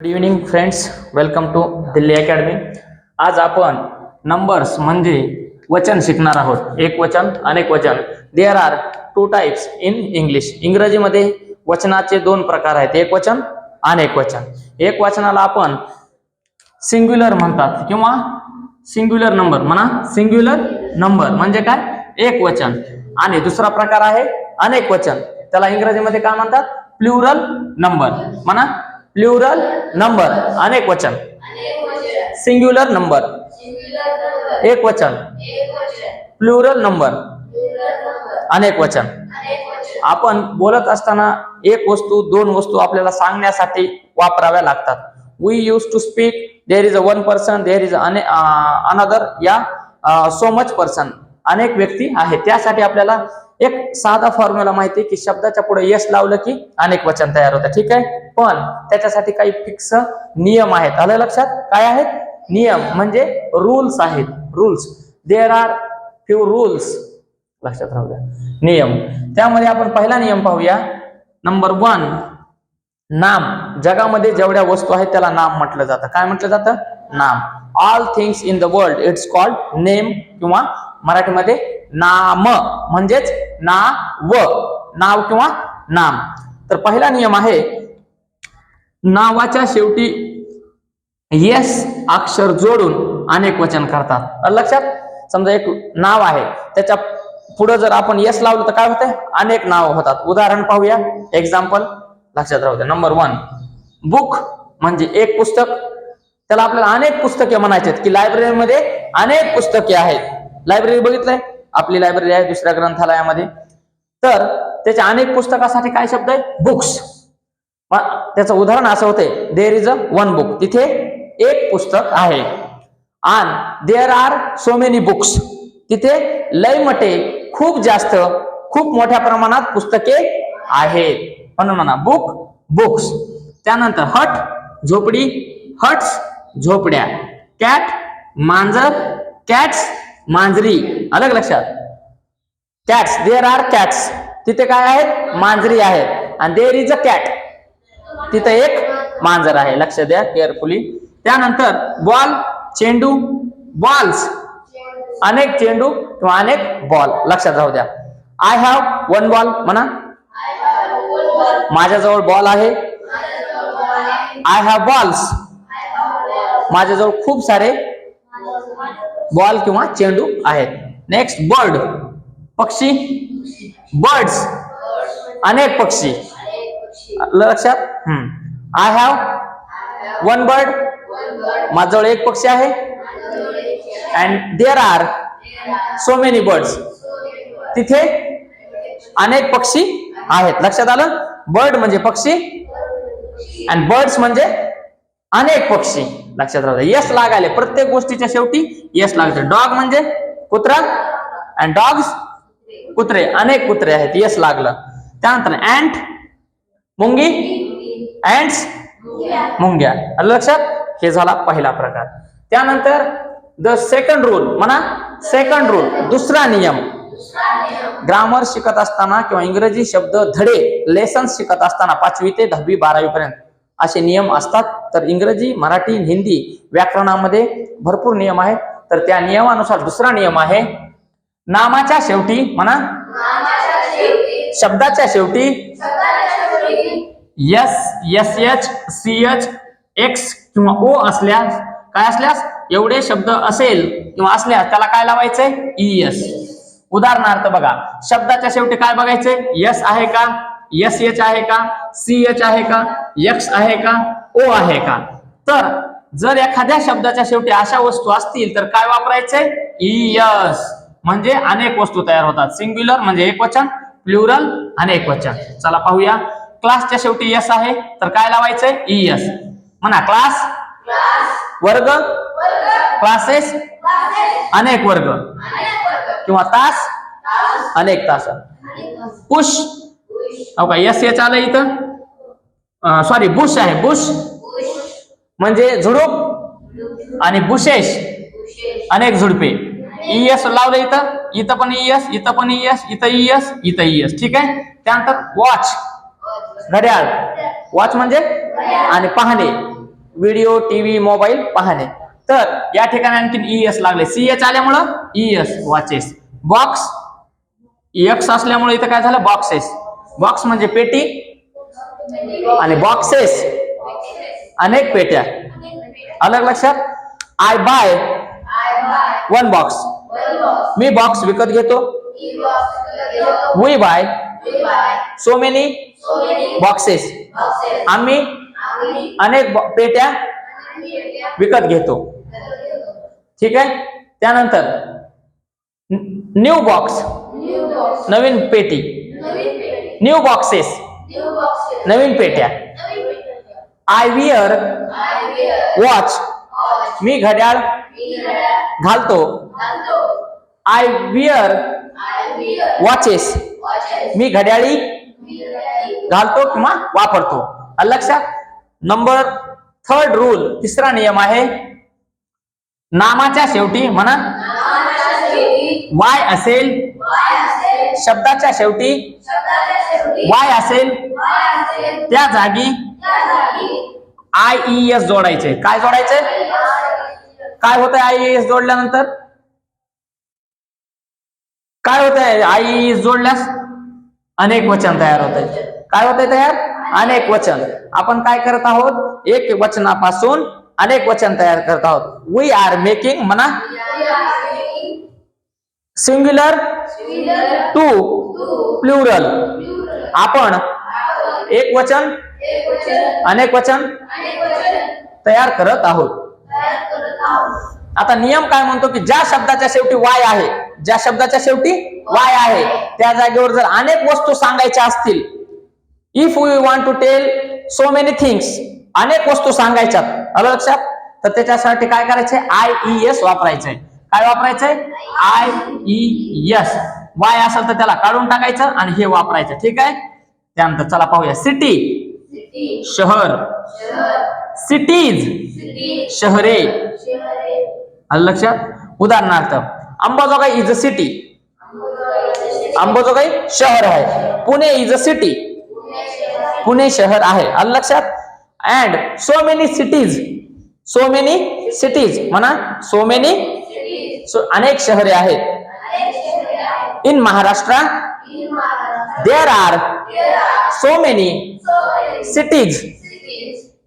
Good evening friends welcome to Delhi academy आज आपण numbers म्हणजे वचन शिकणार आहोत. एक वचन अनेक वचन. There are two types in English इंग्रजीमध्ये वचनाचे दोन प्रकार आहेत. एक वचन अनेक वचन. एक वचनाला आपण सिंग्युलर म्हणतात किंवा सिंग्युलर नंबर म्हणा. सिंग्युलर नंबर म्हणजे काय? एक वचन. आणि दुसरा प्रकार आहे अनेक वचन. त्याला इंग्रजीमध्ये काय म्हणतात? प्लुरल नंबर म्हणा. प्लुरल नंबर अनेक वचन. सिंग्युलर नंबर एक वचन. प्लुरल नंबर अनेक वचन. आपण बोलत असताना एक वस्तू दोन वस्तू आपल्याला सांगण्यासाठी वापराव्या लागतात. We use to speak there is a one person there is an another या सो मच पर्सन अनेक व्यक्ती आहे त्यासाठी आपल्याला एक साधा फॉर्म्युला माहिती आहे की शब्दाच्या पुढे यश लावलं की अनेक वचन तयार होतं. ठीक आहे? पण त्याच्यासाठी काही फिक्स नियम आहेत. आलं लक्षात? काय आहेत? नियम म्हणजे रूल्स आहेत. Rules there are few rules लक्षात राहू द्या. नियम. त्यामध्ये आपण पहिला नियम पाहूया. नंबर वन नाम. जगामध्ये जेवढ्या वस्तू आहेत त्याला नाम म्हटलं जातं. काय म्हटलं जातं? नाम. All things in the world it's called name किंवा मराठीमध्ये नाम म्हणजेच नाव नाव किंवा नाम. तर पहिला नियम आहे नावाच्या शेवटी येस अक्षर जोडून अनेक वचन करतात. लक्षात? समजा एक नाव आहे त्याच्या पुढे जर आपण येस लावलं तर काय होतंय? अनेक नाव होतात. उदाहरण पाहूया. एक्झाम्पल लक्षात राहू द्या. नंबर वन बुक म्हणजे एक पुस्तक. त्याला आपल्याला अनेक पुस्तके म्हणायचे की लायब्ररीमध्ये अनेक पुस्तके आहेत. लायब्ररी बघितलंय? आपली लायब्ररी आहे दुसऱ्या ग्रंथालयामध्ये. तर त्याच्या अनेक पुस्तकासाठी काय शब्द आहे? बुक्स त्याचं उदाहरण असं होते there is a one book तिथे एक पुस्तक आहे. आणि there are so many books तिथे लय मटे खूप जास्त खूप मोठ्या प्रमाणात पुस्तके आहेत. म्हणून म्हणा बुक बुक्स त्यानंतर हट झोपडी. हट्स झोपड्या. कॅट मांजर. कॅट्स मांजरी. अलग लक्षात. कॅट्स देअर आर कॅट्स तिथे काय आहेत? मांजरी आहेत. आणि देअर इज अ कॅट तिथे एक मांजर आहे. लक्ष द्या केअरफुली त्यानंतर बॉल चेंडू बॉल्स अनेक चेंडू किंवा अनेक बॉल लक्षात राहू द्या. आय हॅव वन बॉल म्हणा. माझ्याजवळ बॉल आहे. आय हॅव बॉल्स माझ्याजवळ खूप सारे बॉल किंवा चेंडू आहेत. नेक्स्ट बर्ड पक्षी. बर्ड्स अनेक पक्षी. लक्षात? आय हॅव वन बर्ड माझ्याजवळ एक पक्षी आहे. And there are so many birds तिथे अनेक पक्षी आहेत. लक्षात आलं? बर्ड म्हणजे पक्षी. अँड बर्ड्स म्हणजे अनेक पक्षी लक्षात राहू द्या. यस लागायले प्रत्येक गोष्टीच्या शेवटी यस लागतं. डॉग म्हणजे कुत्रा अँड डॉग्स कुत्रे. अनेक कुत्रे आहेत. यस लागलं. त्यानंतर अँट मुंगी अँड्स मुंग्या. आलं लक्षात? हे झाला पहिला प्रकार. त्यानंतर द सेकंड रूल म्हणा सेकंड रूल दुसरा नियम. ग्रामर शिकत असताना किंवा इंग्रजी शब्द धडे लेसन शिकत असताना पाचवी ते दहावी बारावी पर्यंत असे नियम असतात. तर इंग्रजी मराठी हिंदी व्याकरणामध्ये भरपूर नियम आहेत. तर त्या नियमानुसार दुसरा नियम आहे नामाच्या शेवटी म्हणा शब्दाच्या शेवटी S S H C H X किंवा ओ असल्यास काय असल्यास एवढे शब्द असेल किंवा असल्यास त्याला काय लावायचंय ई एस उदाहरणार्थ बघा शब्दाच्या शेवटी काय बघायचे? यस आहे का? एस एच आहे का? सी एच आहे का? एक्स आहे का? ओ आहे का? तर जर एखाद्या शब्दाच्या शेवटी अशा वस्तू असतील तर काय वापरायचंय इयस e, म्हणजे अनेक वस्तू तयार होतात. सिंग्युलर म्हणजे एक वचन प्लुरल अनेक वचन चला पाहूया. क्लासच्या शेवटी यस आहे तर काय लावायचंय इयस e, म्हणा क्लास वर्ग क्लासेस अनेक वर्ग. किंवा तास अनेक तास. पुश हो का? यस एच आलं इथं? सॉरी बुश आहे. बुश म्हणजे झुडूप? आणि बुशेश अनेक झुडपे. इएस लावलं इथं? इथं पण इएस इथं पण इएस इथं इएस इथं इएस ठीक आहे? त्यानंतर वॉच घड्याळ. वॉच म्हणजे? आणि पाहणे. व्हिडिओ टीव्ही मोबाईल पाहणे. तर या ठिकाणी आणखीन ई एस लागले सी एच आल्यामुळं E S watches box X असल्यामुळे इथं काय झालं? बॉक्सेस बॉक्स म्हणजे पेटी आणि बॉक्सेस अनेक पेट्या. अलग लक्षात? आय बाय वन बॉक्स मी बॉक्स विकत घेतो. We buy so many boxes आम्ही अनेक बॉ- पेट्या विकत घेतो. ठीक आहे? त्यानंतर न्यू बॉक्स नवीन पेटी. न्यू बॉक्सेस नवीन पेट्या. आय विअर वॉच मी घड्याळ घालतो. आय विअर वॉचेस मी घड्याळी घालतो किंवा वापरतो. लक्षात नंबर थर्ड रूल तिसरा नियम आहे नामाच्या शेवटी म्हणा वाय असेल शब्दाच्या शेवटी वाय असेल त्या जागी आय ई एस जोडायचे. काय जोडायचे? काय होत आय ई एस जोडल्यानंतर? काय होत आहे आय ई एस जोडल्यास? अनेक वचन तयार होत आहे काय होत तयार? अनेक वचन. आपण काय करत आहोत? एक वचनापासून अनेक वचन तयार करत आहोत. वी आर मेकिंग म्हणा सिंग्युलर टू प्लुरल. आपण. एक वचन. अनेक वचन. तयार करत आहोत. आता नियम काय म्हणतो की ज्या शब्दाच्या शेवटी वाय आहे ज्या शब्दाच्या शेवटी वाय आहे त्या जागेवर जर अनेक वस्तू सांगायच्या असतील if we want to tell so many things अनेक वस्तू सांगायच्यात. आलं लक्षात? तर त्याच्यासाठी काय करायचे आय ई एस वापरायचंय. काय वापरायचंय? आय ई एस वाय असेल तर त्याला काढून टाकायचं आणि हे वापरायचं. ठीक आहे? त्यानंतर चला पाहूया. सिटी शहर. सिटीज शहरे. लक्षात? उदाहरणार्थ Ambajogai is a city Ambajogai शहर आहे. Pune is a city Pune शहर आहे. आलं लक्षात? And so many cities so many cities म्हणा सो मेनी अनेक शहरे आहेत. In Maharashtra there are so many cities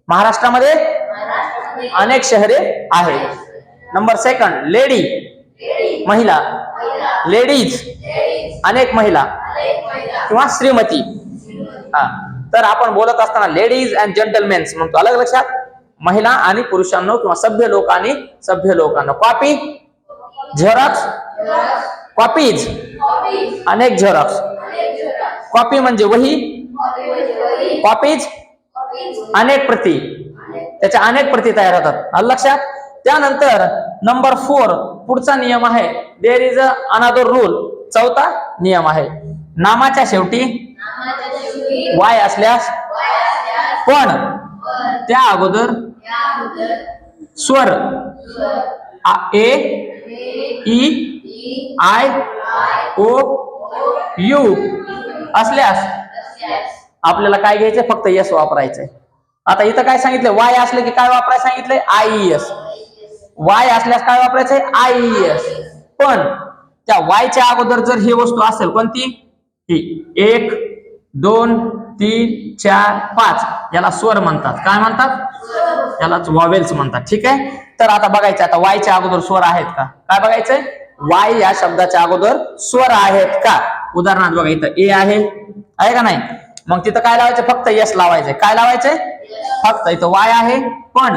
महाराष्ट्रामध्ये अनेक शहरे आहेत. नंबर सेकंड लेडी महिला. लेडीज अनेक महिला. किंवा श्रीमती. हा. तर आपण बोलत असताना लेडीज अँड जेंटलमेन्स म्हणतो. अलग लक्षात. महिला आणि पुरुषांनो किंवा सभ्य लोक आणि सभ्य लोकांना. कॉपी झेरॉक्स कॉपीज अनेक झेरॉक्स कॉपी म्हणजे वही? कॉपीज अनेक प्रती. त्याच्या अनेक प्रती तयार होतात. लक्षात? त्यानंतर नंबर फोर पुढचा नियम आहे. देर इज अ अनादर रूल चौथा नियम आहे. नामाच्या शेवटी वाय असल्यास पण त्या अगोदर स्वर A E I O U असल्यास आपल्याला काय घ्यायचंय? फक्त यस वापरायचंय. आता इथं काय सांगितलंय? वाय असलं की काय वापरायला सांगितलंय? आय एस वाय असल्यास काय वापरायचंय? आय एस पण त्या वायच्या अगोदर जर ही वस्तू असेल कोणती? ही एक दोन तीन चार पाच. याला स्वर म्हणतात. काय म्हणतात? यालाच वॉवेल्स म्हणतात. ठीक आहे? तर आता बघायचं आता वायच्या अगोदर स्वर आहेत का? काय बघायचंय? वाय या शब्दाच्या अगोदर स्वर आहेत का? उदाहरणार्थ बघा इथं ए आहे. आहे का नाही? मग तिथं काय लावायचं? फक्त यस लावायचंय. काय लावायचंय? फक्त इथं वाय आहे. पण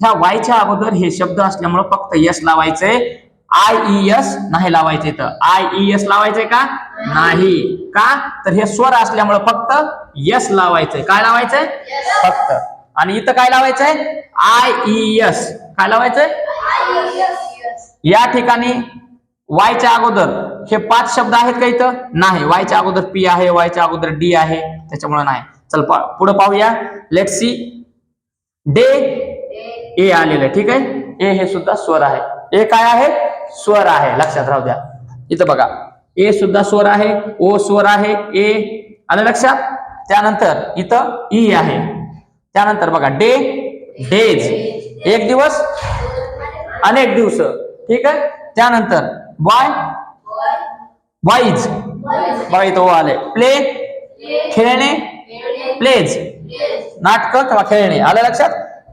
ह्या वायच्या अगोदर हे शब्द असल्यामुळे फक्त यस लावायचंय. आय ई एस नाही लावायचं इथं. आय ई एस लावायचंय का? नाही. का? तर हे स्वर असल्यामुळे फक्त यस लावायचंय. काय लावायचंय? फक्त. आणि इथं काय लावायचंय? आय ई एस काय लावायचंय? या ठिकाणी वायच्या अगोदर हे पाच शब्द आहेत का इथं? नाही. वायच्या अगोदर पी आहे वायच्या अगोदर डी आहे. त्याच्यामुळे नाही. चल पा- पुढे पाहूया. लेट सी डे ए आलेलं ठीक आहे? ए हे सुद्धा स्वर आहे. ए काय आहे? स्वर आहे. लक्षात राहू द्या. इथं बघा. ए सुद्धा स्वर आहे ओ स्वर आहे ए. आलं लक्षात? त्यानंतर इथं ई आहे. त्यानंतर बघा डे डेज. एक दिवस अनेक दिवस. ठीक आहे? त्यानंतर बॉय बॉईज बघा इथं ओ आले. प्ले खेळणे प्लेज. नाटक किंवा खेळणे. आलं लक्षात?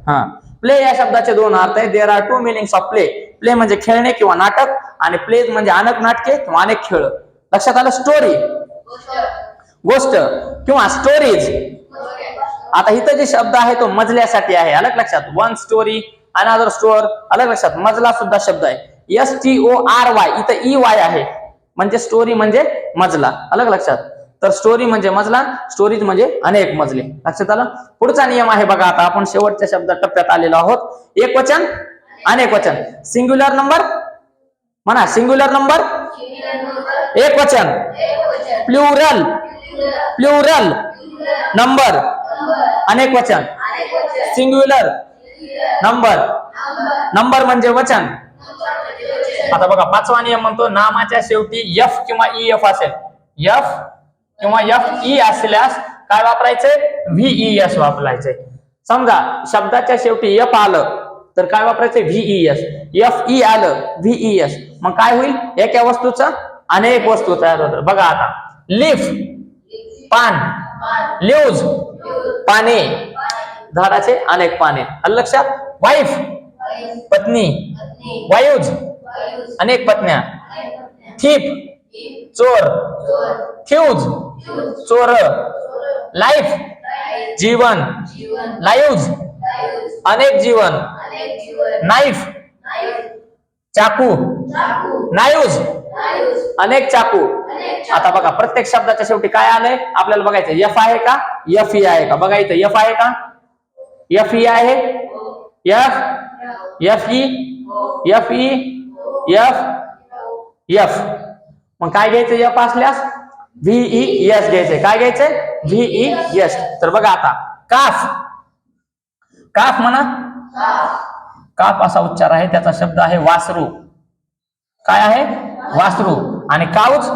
हा. प्ले या शब्दाचे दोन अर्थ आहेत. There are two meanings of play play म्हणजे खेळणे किंवा नाटक आणि प्लेज म्हणजे अनेक नाटके किंवा अनेक खेळ. लक्षात आलं स्टोरी गोष्ट किंवा स्टोरीज आता इथं जे शब्द आहे तो मजल्यासाठी आहे. अलग लक्षात. वन स्टोरी अनदर स्टोअर अलग लक्षात. मजला सुद्धा शब्द आहे. S T O R Y इथं ई वाय आहे. म्हणजे स्टोरी म्हणजे मजला. अलग लक्षात. तर स्टोरी म्हणजे मजला स्टोरीज म्हणजे अनेक मजले. लक्षात आलं? पुढचा नियम आहे बघा आता. आपण शेवटच्या शब्द टप्प्यात आलेलो आहोत. एक वचन अनेक वचन. सिंग्युलर नंबर म्हणा सिंग्युलर नंबर एक वचन. प्लुरल प्लुरल नंबर अनेक वचन. सिंग्युलर नंबर नंबर म्हणजे वचन. आता बघा पाचवा नियम म्हणतो नामाच्या शेवटी एफ किंवा e, ई एफ असेल. एफ किंवा एफ ई e असल्यास काय वापरायचंय? व्ही एस e, वापरायचंय. समजा शब्दाच्या शेवटी एफ आलं. तर काय वापरायचं? व्हीईएस एफ ई आलं व्हीईएस मग काय होईल? एका वस्तूचं अनेक वस्तू तयार होतात. बघा आता. लिफ पान ल्यूज पाने. झाडाचे अनेक पाने. लक्षात? वाईफ पत्नी. वायूज अनेक पत्न्या. थीप चोर. फ्यूज चोर. लाईफ जीवन. लायूज अनेक जीवन. नाईफ. चाकू. नायूज. अनेक चाकू. आता बघा प्रत्येक शब्दाच्या शेवटी काय आलंय? आपल्याला बघायचं एफ आहे का? एफ ई आहे का? बघा इथं एफ आहे का? एफ ई आहे? F F E F E F F मग काय घ्यायचं एफ असल्यास? व्हीई एस घ्यायचंय काय घ्यायचंय व्हीई एस तर बघा आता काफ. काफ म्हणा. काप असा उच्चार आहे त्याचा शब्द आहे वासरू. काय आहे? वासरू. आणि काऊच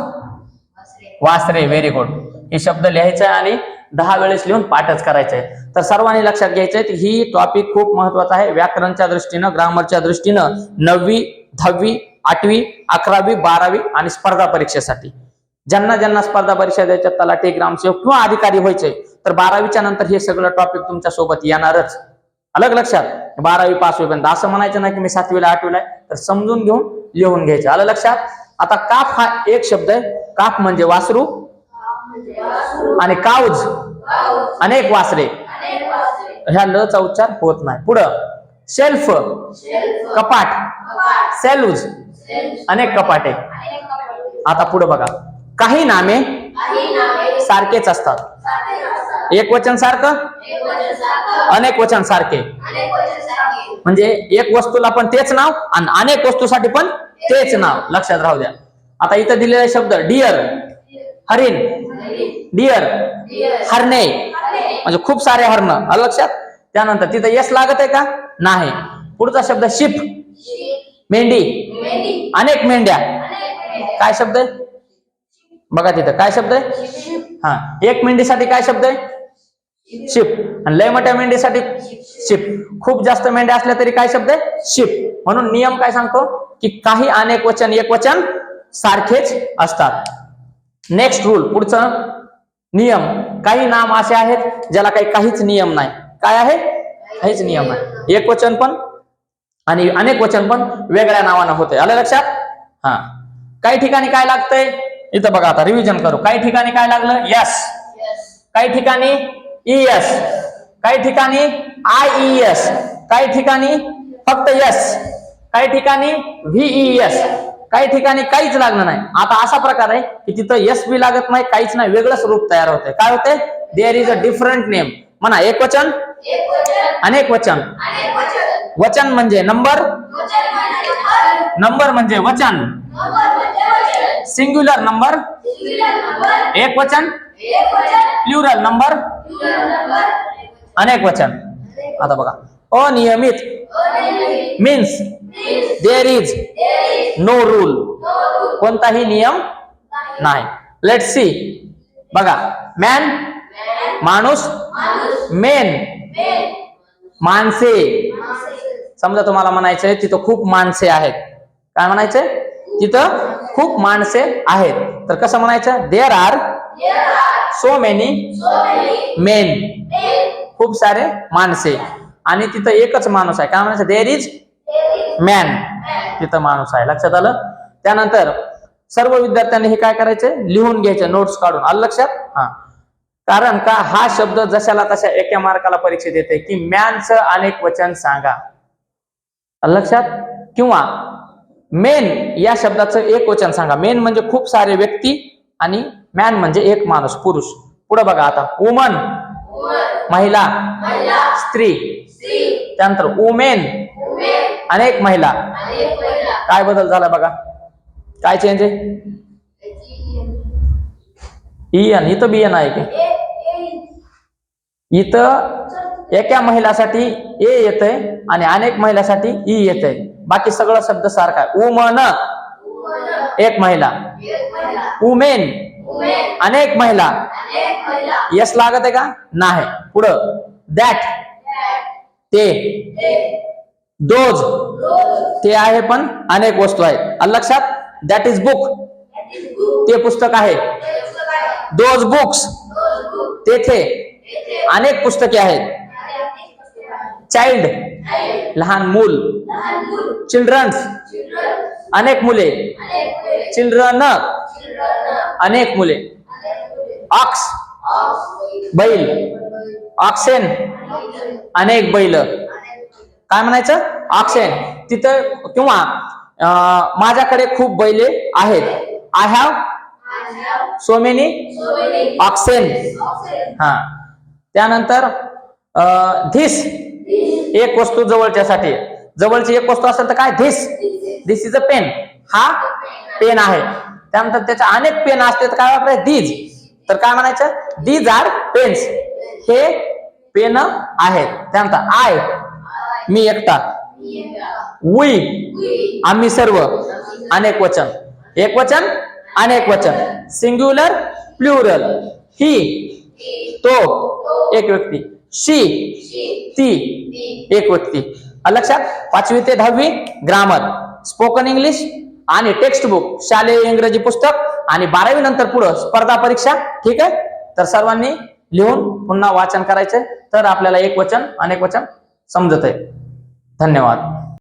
वासरे. व्हेरी गुड हे शब्द लिहायचे आणि दहा वेळेस लिहून पाठच करायचंय. तर सर्वांनी लक्षात घ्यायचंय की ही टॉपिक खूप महत्त्वाचा आहे. व्याकरणच्या दृष्टीनं ग्रामरच्या दृष्टीनं नववी दहावी आठवी अकरावी बारावी आणि स्पर्धा परीक्षेसाठी. ज्यांना ज्यांना स्पर्धा परीक्षा द्यायच्या तलाठी ग्रामसेवक किंवा अधिकारी व्हायचे तर बारावीच्या नंतर हे सगळं टॉपिक तुमच्यासोबत येणारच. अलग लक्षात. बारावी पास होईपर्यंत असं म्हणायचं नाही की मी सातवीला आठवीला आहे. तर समजून घेऊन लिहून घ्यायचं. आलं लक्षात? आता काफ हा एक शब्द आहे. काफ म्हणजे वासरू आणि काऊज अनेक वासरे. ह्या ल चा उच्चार होत नाही. पुढं. शेल्फ कपाट सेलूज अनेक कपाटे. आता पुढे बघा. काही नामे सारखेच असतात. एक वचन सारखं? अनेक वचन सारखे. म्हणजे एक वस्तूला पण तेच नाव आणि अनेक वस्तूसाठी पण तेच नाव. लक्षात राहू द्या. आता इथं दिलेला शब्द डिअर हरिण. डिअर हरणे. म्हणजे खूप सारे हरण. आलं लक्षात? त्यानंतर तिथं यश लागत आहे का? नाही. पुढचा शब्द शिप मेंढी. अनेक मेंढ्या. काय शब्द आहे? बघा तिथं. काय शब्द आहे? हा. एक मेंढीसाठी काय शब्द आहे? शिप आणि लय मोठ्या मेंढीसाठी शिप खूप जास्त मेंढ्या असल्या तरी काय शब्द आहे? शिप म्हणून नियम काय सांगतो? की काही अनेक वचन एक वचन सारखेच असतात. नेक्स्ट रूल पुढचं नियम. काही नाम असे आहेत ज्याला काही काहीच नियम नाही. काय आहे? काहीच नियम नाही. एक वचन पण आणि अनेक वचन पण वेगळ्या नावानं होते आलं लक्षात? हा. काही ठिकाणी काय लागतंय? इथं बघा आता रिव्हिजन करू. काही ठिकाणी काय लागलं? यस काही ठिकाणी एस काही ठिकाणी आय एस काही ठिकाणी फक्त यस काही ठिकाणी व्हीई एस काही ठिकाणी काहीच लागलं नाही. आता असा प्रकार आहे की तिथं यस बी लागत नाही काहीच नाही वेगळंच रूप तयार होते काय होते there is a different name म्हणा एक वचन? अनेक वचन. वचन. म्हणजे नंबर? नंबर. म्हणजे वचन. सिंग्युलर नंबर एक वचन. प्लुरल नंबर अनेक वचन. आता बघा. अनियमित means there is no rule कोणताही नियम नाही. लेट सी बघा. मॅन माणूस मेन माणसे. समजा तुम्हाला म्हणायचंय तिथं खूप माणसे आहेत. काय म्हणायचंय? तिथं खूप माणसे आहेत. तर कसं म्हणायचं? There are so many men खूप सारे माणसे. आणि तिथं एकच माणूस आहे. काय म्हणायचं? देअर इज मॅन तिथं माणूस आहे. लक्षात आलं? त्यानंतर सर्व विद्यार्थ्यांनी हे काय करायचे? लिहून घ्यायचे. नोट्स काढून. आलं लक्षात? हा. कारण का हा शब्द जशाला तशा एका मार्काला परीक्षेत येते की मॅनचं अनेक वचन सांगा. लक्षात? किंवा मेन या शब्दाचं एक वचन सांगा. मेन म्हणजे खूप सारे व्यक्ती आणि मॅन म्हणजे एक माणूस पुरुष. पुढे बघा आता. वुमन महिला. स्त्री. त्यानंतर वुमेन अनेक महिला. काय बदल झाला बघा? काय चेंज आहे? इयन इथं बियन आहे की? इथं एका महिलासाठी ए येतंय आणि अनेक महिलासाठी ई येतंय. बाकी सगळं शब्द सारखा आहे. वुमन एक महिला. वुमेन अनेक महिला. यस लागत आहे का? नाही. पुढं. दॅट ते. दोज ते आहे पण अनेक वस्तू आहेत. लक्षात दॅट इज बुक ते पुस्तक आहे. दोज बुक्स तेथे अनेक पुस्तके आहेत. चाइल्ड लहान मूल. चिल्ड्रन्स अनेक मुले. चिल्ड्रन अनेक मुले. ऑक्स. बैल. ऑक्सेन. अनेक बैल. काय म्हणायचं? ऑक्सेन. तिथं किंवा माझ्याकडे खूप बैले आहेत. I have so many oxen हा. त्यानंतर धिस. एक वस्तू जवळच्यासाठी. जवळची एक वस्तू असेल तर काय? This this is a pen हा पेन आहे. त्यानंतर त्याच्या अनेक पेन असते तर काय वापरायचं? दीज तर काय म्हणायचं? दीज आर पेन्स हे पेन आहेत. त्यानंतर आय मी एकटा. वी आम्ही सर्व. अनेक वचन. एक वचन अनेक वचन. सिंग्युलर प्लुरल ही तो एक व्यक्ती. शी ती एक व्यक्ती. लक्षात? पाचवी ते दहावी ग्रामर. स्पोकन इंग्लिश आणि टेक्स्ट बुक शालेय इंग्रजी पुस्तक. आणि बारावी नंतर पुढं स्पर्धा परीक्षा. ठीक आहे? तर सर्वांनी लिहून पुन्हा वाचन करायचंय. तर आपल्याला एक वचन अनेक वचन समजत आहे धन्यवाद.